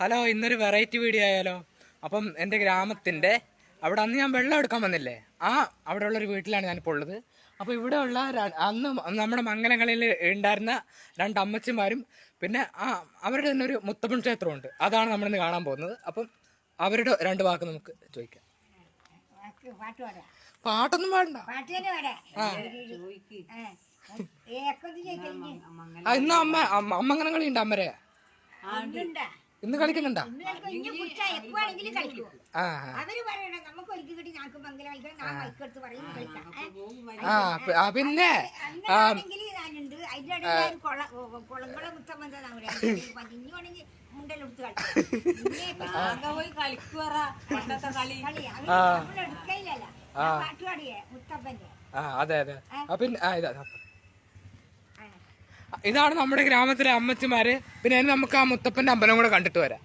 Hello ഇന്നൊരു variety video ആയാലോ? അപ്പം എന്റെ ഗ്രാമത്തിന്റെ അവിടെ അന്ന് ഞാൻ വെള്ളം എടുക്കാൻ വന്നില്ലേ? ആ അവിടെ ഉള്ളൊരു വീട്ടിലാണ് ഞാനിപ്പോൾ ഉള്ളത്. അപ്പോൾ ഇവിടെ ഉള്ള അന്ന് നമ്മുടെ മംഗലങ്ങളിൽ ഉണ്ടായിരുന്ന രണ്ട് അമ്മച്ചിമാരും പിന്നെ ആ അവരുടെ തന്നെ ഒരു മുത്തപ്പൻ ക്ഷേത്രമുണ്ട്. അതാണ് നമ്മളിന്ന് കാണാൻ പോകുന്നത്. അപ്പം അവരുടെ രണ്ട് വാക്ക് നമുക്ക് ചോദിക്കാം. പാട്ട് പാട്ട് പാട്ടൊന്നും പാടണ്ട. ആ. ഇന്ന് അമ്മ അമ്മ അങ്ങനെ കളിയുണ്ട് അമ്മരെ. ഇന്ന് കളിക്കുന്നുണ്ടോ? ആ പിന്നെ ആ. അതെ അതെ. പിന്നെ ആ ഇതാ. ഇതാണ് നമ്മുടെ ഗ്രാമത്തിലെ അമ്മച്ചിമാര്. പിന്നെ നമുക്ക് ആ മുത്തപ്പന്റെ അമ്പലം കൂടെ കണ്ടിട്ട് വരാം.